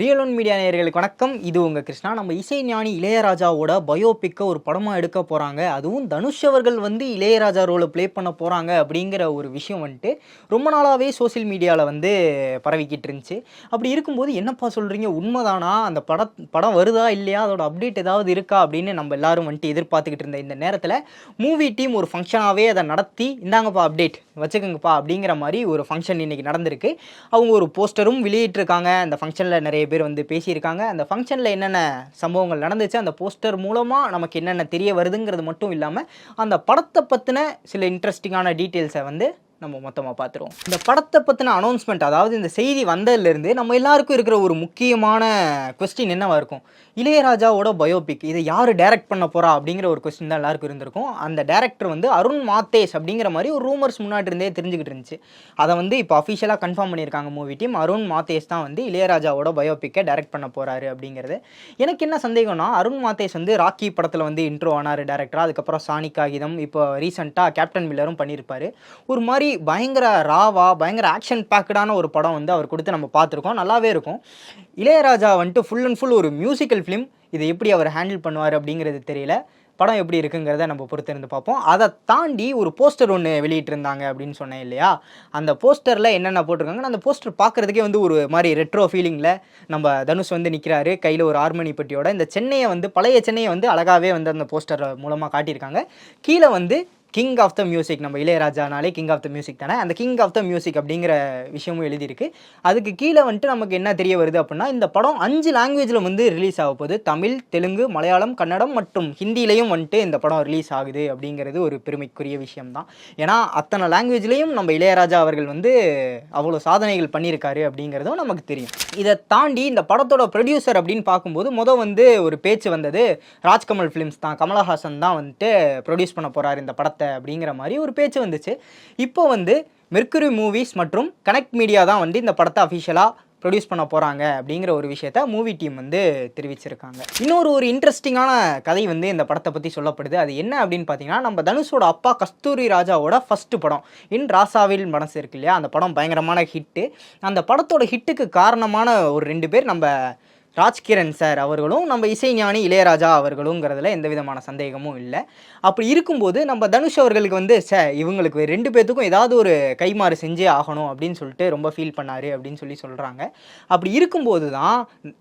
Real One media நேயர்களுக்கு வணக்கம். இது உங்கள் கிருஷ்ணா. நம்ம இசை ஞானி இளையராஜாவோட பயோபிக்கை ஒரு படமாக எடுக்க போகிறாங்க அதுவும் தனுஷ் அவர்கள் வந்து இளையராஜா ரோலை ப்ளே பண்ண போகிறாங்க அப்படிங்கிற ஒரு விஷயம் வந்துட்டு ரொம்ப நாளாகவே சோஷியல் மீடியாவில் வந்து பரவிக்கிட்டு இருந்துச்சு. அப்படி இருக்கும்போது என்னப்பா சொல்கிறீங்க உண்மைதானா? அந்த பட படம் வருதா இல்லையா? அதோட அப்டேட் ஏதாவது இருக்கா அப்படின்னு நம்ம எல்லாரும் வந்துட்டு எதிர்பார்த்துக்கிட்டு இருந்த இந்த நேரத்தில் மூவி டீம் ஒரு ஃபங்க்ஷனாகவே அதை நடத்தி இந்தாங்கப்பா அப்டேட் வச்சுக்கோங்கப்பா அப்படிங்கிற மாதிரி ஒரு ஃபங்க்ஷன் இன்றைக்கி நடந்திருக்கு. அவங்க ஒரு போஸ்டரும் வெளியிட்டிருக்காங்க. அந்த ஃபங்க்ஷனில் நிறைய பேர் வந்து பேசியிருக்காங்க. அந்த ஃபங்க்ஷனில் என்னென்ன சம்பவங்கள் நடந்துச்சு அந்த போஸ்டர் மூலமாக நமக்கு என்னென்ன தெரிய வருதுங்கிறது மட்டும் இல்லாமல் அந்த படத்தை பற்றின சில இன்ட்ரெஸ்டிங்கான டீட்டெயில்ஸை வந்து நம்ம மொத்தமாக பார்த்துருவோம். இந்த படத்தை பற்றின அனௌன்ஸ்மெண்ட் அதாவது இந்த செய்தி வந்ததுலேருந்து நம்ம எல்லாருக்கும் இருக்கிற ஒரு முக்கியமான கொஸ்டின் என்னவாக இருக்கும்? இளையராஜாவோட பயோபிக் இதை யார் டைரக்ட் பண்ண போகிறா அப்படிங்கிற ஒரு கொஸ்டின் தான் எல்லாருக்கும் இருந்திருக்கும். அந்த டேரக்டர் வந்து அருண் மாத்தேஷ் அப்படிங்கிற மாதிரி ஒரு ரூமர்ஸ் முன்னாடி இருந்தே தெரிஞ்சுக்கிட்டு இருந்துச்சு. அதை வந்து இப்போ அஃபிஷியலாக கன்ஃபார்ம் பண்ணியிருக்காங்க மூவி டீம் அருண் மாத்தேஷ் தான் வந்து இளையராஜாவோட பயோபிக்கை டைரக்ட் பண்ண போறாரு அப்படிங்கிறது. எனக்கு என்ன சந்தேகம்னா அருண் மாத்தேஷ் வந்து ராக்கி படத்தில் வந்து இன்ட்ரோ ஆனார் டேரக்டராக அதுக்கப்புறம் சாணி காகிதம் இப்போ ரீசெண்டாக கேப்டன் மில்லரும் பண்ணியிருப்பாரு. ஒரு மாதிரி பயங்கர ராவா பயங்கர ஆக்ஷன் பேக்கடான ஒரு படம் வந்து அவர் கொடுத்து நம்ம பார்த்துருக்கோம். நல்லாவே இருக்கும். இளையராஜா வந்துட்டு ஃபுல் அண்ட் ஃபுல் ஒரு மியூசிக்கல் ஃபிலிம் இதை எப்படி அவர் ஹேண்டில் பண்ணுவார் அப்படிங்கிறது தெரியல. படம் எப்படி இருக்குங்கிறத நம்ம பொறுத்திருந்து பார்ப்போம். அதை தாண்டி ஒரு போஸ்டர் ஒன்று வெளியிட்டிருந்தாங்க அப்படின்னு சொன்னேன் இல்லையா? அந்த போஸ்டரில் என்னென்ன போட்டிருக்காங்கன்னா அந்த போஸ்டர் பார்க்குறதுக்கே வந்து ஒரு மாதிரி ரெட்ரோ ஃபீலிங்கில் நம்ம தனுஷ் வந்து நிற்கிறாரு கையில் ஒரு ஆர்மணி பெட்டியோட. இந்த சென்னையை வந்து பழைய சென்னையை வந்து அழகாகவே வந்து அந்த போஸ்டர் மூலமாக காட்டியிருக்காங்க. கீழே வந்து கிங் ஆஃப் த மியூசிக் நம்ம இளையராஜானாலே கிங் ஆஃப் த மியூசிக் தானே? அந்த கிங் ஆஃப் த மியூசிக் அப்படிங்கிற விஷயமும் எழுதியிருக்கு. அதுக்கு கீழே வந்துட்டு நமக்கு என்ன தெரிய வருது அப்படின்னா இந்த படம் அஞ்சு லாங்குவேஜில் வந்து ரிலீஸ் ஆக போகுது. தமிழ் தெலுங்கு மலையாளம் கன்னடம் மற்றும் ஹிந்திலையும் வந்துட்டு இந்த படம் ரிலீஸ் ஆகுது அப்படிங்கிறது ஒரு பெருமைக்குரிய விஷயம்தான். ஏன்னா அத்தனை லாங்குவேஜ்லேயும் நம்ம இளையராஜா அவர்கள் வந்து அவ்வளோ சாதனைகள் பண்ணியிருக்காரு அப்படிங்கிறதும் நமக்கு தெரியும். இதை தாண்டி இந்த படத்தோட ப்ரொடியூசர் அப்படின்னு பார்க்கும்போது மொதல் வந்து ஒரு பேச்சு வந்தது ராஜ்கமல் ஃபிலிம்ஸ் தான். கமலஹாசன் தான் வந்துட்டு ப்ரொடியூஸ் பண்ண போகிறார் இந்த படத்தை. அப்படிங்கிற மாதிரி ஒரு பேச்சு வந்துச்சு. இப்போ வந்து மெர்க்குரி மூவிஸ் மற்றும் கனெக்ட் மீடியா தான் வந்து இந்த படத்தை அஃபிஷியலாக ப்ரொடியூஸ் பண்ண போகிறாங்க அப்படிங்கிற ஒரு விஷயத்த மூவி டீம் வந்து தெரிவிச்சிருக்காங்க. இன்னொரு ஒரு இன்ட்ரெஸ்டிங்கான கதை வந்து இந்த படத்தை பற்றி சொல்லப்படுது. அது என்ன அப்படின்னு பார்த்தீங்கன்னா நம்ம தனுஷோட அப்பா கஸ்தூரி ராஜாவோட ஃபஸ்ட்டு படம். இன் ராசாவில் மனசு இருக்கு இல்லையா? அந்த படம் பயங்கரமான ஹிட்டு அந்த படத்தோட ஹிட்டுக்கு காரணமான ஒரு ரெண்டு பேர் நம்ம ராஜ்கிரண் சார் அவர்களும் நம்ம இசைஞானி இளையராஜா அவர்களுங்கிறதுல எந்த விதமான சந்தேகமும் இல்லை. அப்படி இருக்கும்போது நம்ம தனுஷ் அவர்களுக்கு வந்து சே இவங்களுக்கு ரெண்டு பேர்த்துக்கும் ஏதாவது ஒரு கைமாறு செஞ்சே ஆகணும் அப்படின்னு சொல்லிட்டு ரொம்ப ஃபீல் பண்ணார் அப்படின்னு சொல்லி சொல்கிறாங்க அப்படி இருக்கும்போது தான்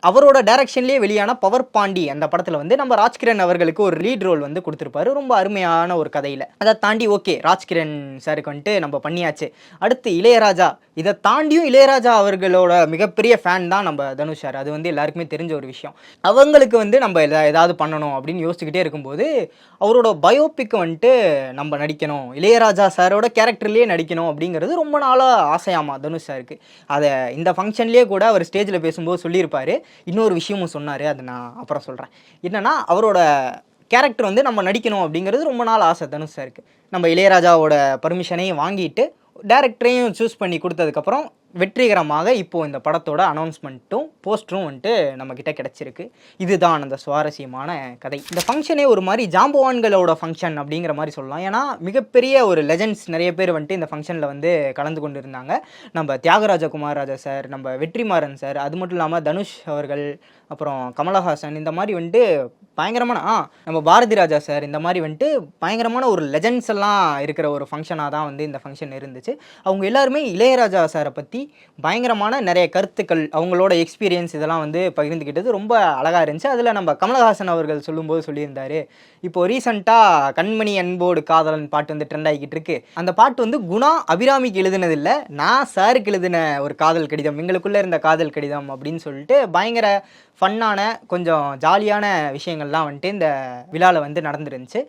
அவரோட டைரக்ஷன்லேயே வெளியான பவர் பாண்டி அந்த படத்தில் வந்து நம்ம ராஜ்கிரண் அவர்களுக்கு ஒரு லீட் ரோல் வந்து கொடுத்துருப்பாரு. ரொம்ப அருமையான ஒரு கதையில். அதை தாண்டி ஓகே ராஜ்கிரண் சாருக்கு வந்துட்டு நம்ம பண்ணியாச்சு. அடுத்து இளையராஜா இதை தாண்டியும் இளையராஜா அவர்களோட மிகப்பெரிய ஃபேன் தான் நம்ம தனுஷ் சார். அது வந்து எல்லாருக்குமே தெரிஞ்ச ஒரு விஷயம். அவங்களுக்கு வந்து நம்ம எதா- ஏதாவது பண்ணணும் அப்படின்னு யோசிச்சுக்கிட்டே இருக்கும்போது அவரோட பயோபிக் வந்துட்டு நம்ம நடிக்கணும். இளையராஜா சாரோட கேரக்டர்லேயே நடிக்கணும் அப்படிங்கிறது ரொம்ப நாளாக ஆசையாமா தனுஷ் சாருக்கு. அதை இந்த ஃபங்க்ஷன்லேயே கூட அவர் ஸ்டேஜில் பேசும்போது சொல்லியிருப்பார். இன்னொரு விஷயமும் சொன்னார். அதை நான் அப்புறம் சொல்கிறேன் என்னென்னா அவரோட கேரக்டர் வந்து நம்ம நடிக்கணும் அப்படிங்கிறது ரொம்ப நாள் ஆசை தனுஷ் சாருக்கு. நம்ம இளையராஜாவோட பர்மிஷனையும் வாங்கிட்டு டேரக்டரையும் சூஸ் பண்ணி கொடுத்ததுக்கப்புறம் வெற்றிகரமாக இப்போது இந்த படத்தோட அனௌன்ஸ்மெண்ட்டும் போஸ்டரும் வந்துட்டு நம்மக்கிட்ட கிடச்சிருக்கு. இதுதான் அந்த சுவாரஸ்யமான கதை. இந்த ஃபங்க்ஷனே ஒரு மாதிரி ஜாம்பவான்களோட ஃபங்க்ஷன் அப்படிங்கிற மாதிரி சொல்லலாம். ஏன்னா மிகப்பெரிய ஒரு லெஜண்ட்ஸ் நிறைய பேர் வந்துட்டு இந்த ஃபங்க்ஷனில் வந்து கலந்து கொண்டு இருந்தாங்க நம்ம தியாகராஜ குமாரராஜா சார் நம்ம வெற்றிமாறன் சார் அது மட்டும் இல்லாமல் தனுஷ் அவர்கள் அப்புறம் கமலஹாசன் இந்த மாதிரி வந்துட்டு பயங்கரமான ஆ நம்ம பாரதி ராஜா சார் இந்த மாதிரி வந்துட்டு பயங்கரமான ஒரு லெஜண்ட்ஸ் எல்லாம் இருக்கிற ஒரு ஃபங்க்ஷனாக தான் வந்து இந்த ஃபங்க்ஷன் இருந்துச்சு. அவங்க எல்லாருமே இளையராஜா சாரை பற்றி பயங்கரமான நிறைய கருத்துக்கள் அவங்களோட எக்ஸ்பீரியன்ஸ் இதெல்லாம் வந்து பகிர்ந்துக்கிட்டது ரொம்ப அழகாக இருந்துச்சு. அதில் நம்ம கமலஹாசன் அவர்கள் சொல்லும்போது சொல்லியிருந்தார் இப்போது ரீசெண்டாக கண்மணி அன்போடு காதலன் பாட்டு வந்து ட்ரெண்ட் ஆகிக்கிட்டு இருக்கு. அந்த பாட்டு வந்து குணா அபிராமிக்கு எழுதினதில்லை நான் சாருக்கு எழுதின ஒரு காதல் கடிதம் எங்களுக்குள்ளே இருந்த காதல் கடிதம் அப்படின்னு சொல்லிட்டு பயங்கர ஃபன்னான கொஞ்சம் ஜாலியான விஷயங்கள் விஷயங்கள்லாம் வந்துட்டு இந்த விழாவில் வந்து நடந்துருந்துச்சு.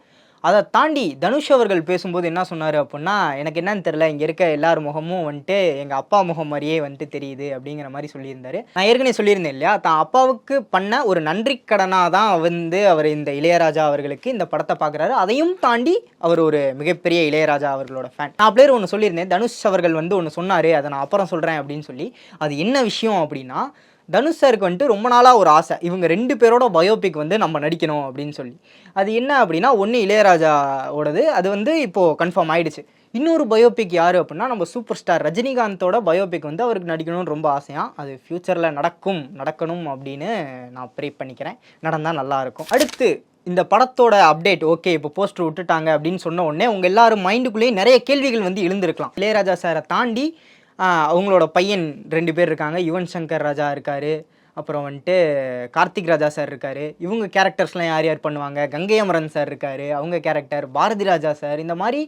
அதை தாண்டி தனுஷ் அவர்கள் பேசும்போது என்ன சொன்னார் அப்படின்னா எனக்கு என்னன்னு தெரில இங்கே இருக்க எல்லார் முகமும் வந்துட்டு எங்கள் அப்பா முகம் மாதிரியே வந்துட்டு தெரியுது அப்படிங்கிற மாதிரி சொல்லியிருந்தாரு. நான் ஏற்கனவே சொல்லியிருந்தேன் இல்லையா? தான் அப்பாவுக்கு பண்ண ஒரு நன்றி கடனாக தான் வந்து அவர் இந்த இளையராஜா அவர்களுக்கு இந்த படத்தை பார்க்குறாரு அதையும் தாண்டி அவர் ஒரு மிகப்பெரிய இளையராஜா அவர்களோட ஃபேன் நான் அப்படியே ஒன்று சொல்லியிருந்தேன். தனுஷ் அவர்கள் வந்து ஒன்று சொன்னார் அதை நான் அப்புறம் சொல்கிறேன் அப்படின்னு சொல்லி. அது என்ன விஷயம் அப்படின்னா தனுஷ் சாருக்கு வந்துட்டு ரொம்ப நாளாக ஒரு ஆசை. இவங்க ரெண்டு பேரோட பயோபிக் வந்து நம்ம நடிக்கணும் அப்படின்னு சொல்லி. அது என்ன அப்படின்னா ஒன்று இளையராஜாவோடது. அது வந்து இப்போது கன்ஃபார்ம் ஆயிடுச்சு. இன்னொரு பயோபிக் யார் அப்படின்னா நம்ம சூப்பர் ஸ்டார் ரஜினிகாந்தோட பயோபிக் வந்து அவருக்கு நடிக்கணும்னு ரொம்ப ஆசையாக அது ஃப்யூச்சரில் நடக்கும் நடக்கணும் அப்படின்னு நான் ப்ரே பண்ணிக்கிறேன். நடந்தால் நல்லாயிருக்கும் அடுத்து இந்த படத்தோட அப்டேட் ஓகே இப்போ போஸ்டர் விட்டுட்டாங்க அப்படின்னு சொன்ன உடனே உங்கள் எல்லாரும் மைண்டுக்குள்ளேயே நிறைய கேள்விகள் வந்து எழுந்திருக்கலாம். இளையராஜா சாரை தாண்டி அவங்களோட பையன் ரெண்டு பேர் இருக்காங்க. யுவன் சங்கர் ராஜா இருக்கார். அப்புறம் வந்துட்டு கார்த்திக் ராஜா சார் இருக்கார். இவங்க கேரக்டர்ஸ்லாம் யார் யார் பண்ணுவாங்க? கங்கை அமரன் சார் இருக்கார். அவங்க கேரக்டர் பாரதி ராஜா சார் இந்த மாதிரி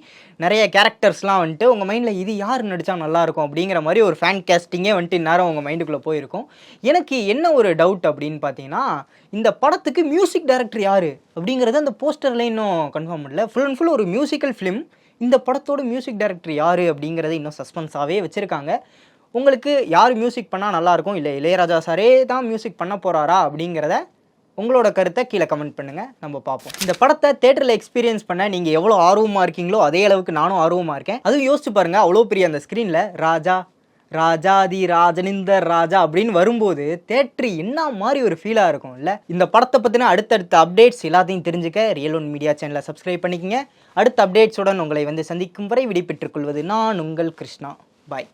நிறைய கேரக்டர்ஸ்லாம் வந்துட்டு உங்கள் மைண்டில் இது யார் நடித்தா நல்லாயிருக்கும் அப்படிங்கிற மாதிரி ஒரு ஃபேன் கேஸ்டிங்கே வந்துட்டு இந்நேரம் உங்கள் மைண்டுக்குள்ளே போயிருக்கும். எனக்கு என்ன ஒரு டவுட் அப்படின்னு பார்த்தீங்கன்னா இந்த படத்துக்கு மியூசிக் டைரக்டர் யார் அப்படிங்கிறது அந்த போஸ்டரில் இன்னும் கன்ஃபார்ம் பண்ணல. ஃபுல் அண்ட் ஃபுல் ஒரு மியூசிக்கல் ஃபிலிம் இந்த படத்தோட மியூசிக் டைரக்டர் யார் அப்படிங்கிறத இன்னும் சஸ்பென்ஸாகவே வச்சுருக்காங்க. உங்களுக்கு யார் மியூசிக் பண்ணால் நல்லாயிருக்கும் இல்லை இளையராஜா சாரே தான் மியூசிக் பண்ண போகிறாரா அப்படிங்கிறத உங்களோட கருத்தை கீழே கமெண்ட் பண்ணுங்கள் நம்ம பார்ப்போம். இந்த படத்தை தேட்டரில் எக்ஸ்பீரியன்ஸ் பண்ண நீங்கள் எவ்வளோ ஆர்வமாக இருக்கீங்களோ அதே அளவுக்கு நானும் ஆர்வமாக இருக்கேன். அதுவும் யோசிச்சு பாருங்கள் அவ்வளோ பெரிய அந்த ஸ்க்ரீனில் ராஜா ராஜாதி ராஜனிந்த ராஜா அப்படின்னு வரும்போது தேட்ரி என்ன மாதிரி ஒரு ஃபீலாக இருக்கும் இல்லை இந்த படத்தை பற்றின அடுத்தடுத்த அப்டேட்ஸ் எல்லாத்தையும் தெரிஞ்சுக்க ரியல் ஒன் மீடியா சேனலை சப்ஸ்கிரைப் பண்ணிக்கங்க. அடுத்த அப்டேட்ஸுடன் உங்களை வந்து சந்திக்கும் வரை விடைபெற்றுக் கொள்வது நான் உங்கள் கிருஷ்ணா. பாய்